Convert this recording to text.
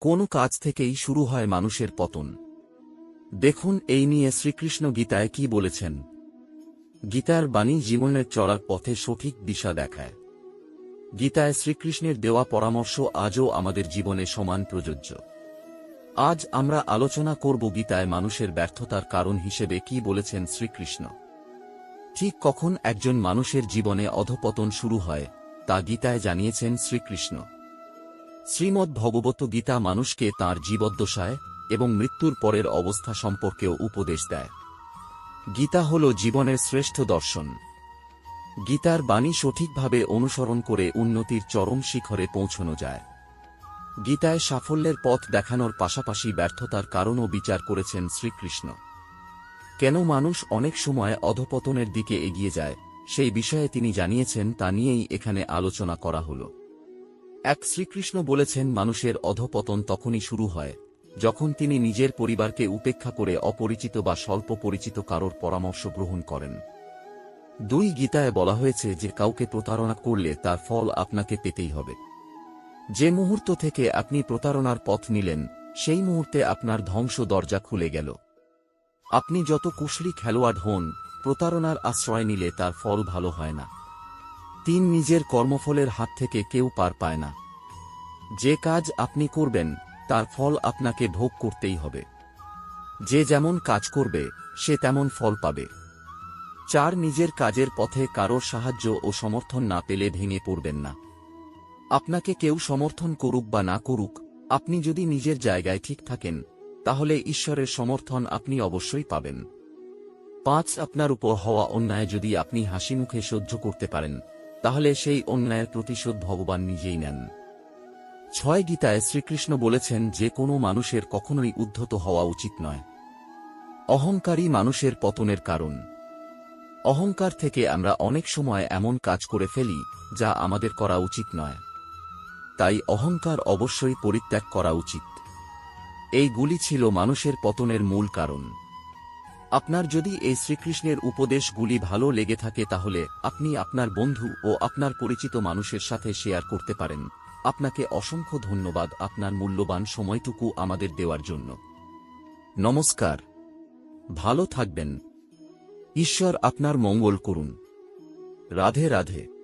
কোন কাজ থেকেই শুরু হয় মানুষের পতন। দেখুন এই নিয়ে শ্রীকৃষ্ণ গীতায় কি বলেছেন। গীতার বাণী জীবনের চলার পথে সঠিক দিশা দেখায়। গীতায় শ্রীকৃষ্ণের দেওয়া পরামর্শ আজও আমাদের জীবনে সমান প্রযোজ্য। আজ আমরা আলোচনা করব গীতায় মানুষের ব্যর্থতার কারণ হিসেবে কি বলেছেন শ্রীকৃষ্ণ। ঠিক কখন একজন মানুষের জীবনে অধপতন শুরু হয়, তা গীতায় জানিয়েছেন শ্রীকৃষ্ণ। শ্রীমদ্ ভগবত গীতা মানুষকে তাঁর জীবদ্দশায় এবং মৃত্যুর পরের অবস্থা সম্পর্কেও উপদেশ দেয়। গীতা হল জীবনের শ্রেষ্ঠ দর্শন। গীতার বাণী সঠিকভাবে অনুসরণ করে উন্নতির চরম শিখরে পৌঁছানো যায়। গীতায় সাফল্যের পথ দেখানোর পাশাপাশি ব্যর্থতার কারণও বিচার করেছেন শ্রীকৃষ্ণ। কেন মানুষ অনেক সময় অধপতনের দিকে এগিয়ে যায়, সেই বিষয়ে তিনি জানিয়েছেন, তা নিয়েই এখানে আলোচনা করা হল। এক শ্রীকৃষ্ণ বলেছেন, মানুষের অধপতন তখনই শুরু হয়, যখন তিনি নিজের পরিবারকে উপেক্ষা করে অপরিচিত বা স্বল্প পরিচিত কারোর পরামর্শ গ্রহণ করেন। দুই গীতায় বলা হয়েছে যে, কাউকে প্রতারণা করলে তার ফল আপনাকে পেতেই হবে। যে মুহূর্ত থেকে আপনি প্রতারণার পথ নিলেন, সেই মুহূর্তে আপনার ধ্বংস দরজা খুলে গেল। আপনি যত কুশলী খেলোয়াড় হন, প্রতারণার আশ্রয় নিলে তার ফল ভালো হয় না। তিন নিজের কর্মফলের হাত থেকে কেউ পার পায় না। যে কাজ আপনি করবেন, তার ফল আপনাকে ভোগ করতেই হবে। যে যেমন কাজ করবে, সে তেমন ফল পাবে। চার নিজের কাজের পথে কারোর সাহায্য ও সমর্থন না পেলে ভেঙে পড়বেন না। আপনাকে কেউ সমর্থন করুক বা না করুক, আপনি যদি নিজের জায়গায় ঠিক থাকেন, তাহলে ঈশ্বরের সমর্থন আপনি অবশ্যই পাবেন। পাঁচ, আপনার উপর হওয়া অন্যায় যদি আপনি হাসি মুখে সহ্য করতে পারেন। তাহলে সেই অন্যায়ের প্রতিশোধ ভগবান নিজেই নেন। ছয় গীতায় শ্রীকৃষ্ণ বলেছেন যে কোনো মানুষের কখনোই উদ্ধত হওয়া উচিত নয়। অহংকারী মানুষের পতনের কারণ। অহংকার থেকে আমরা অনেক সময় এমন কাজ করে ফেলি যা আমাদের করা উচিত নয়। তাই অহংকার অবশ্যই পরিত্যাগ করা উচিত। এইগুলি ছিল মানুষের পতনের মূল কারণ। আপনার যদি এই শ্রীকৃষ্ণের উপদেশগুলি ভালো লেগে থাকে তাহলে আপনি আপনার বন্ধু ও আপনার পরিচিত মানুষের সাথে শেয়ার করতে পারেন। আপনাকে অসংখ্য ধন্যবাদ আপনার মূল্যবান সময়টুকু আমাদের দেওয়ার জন্য। নমস্কার। ভালো থাকবেন। ঈশ্বর আপনার মঙ্গল করুন। রাধে রাধে।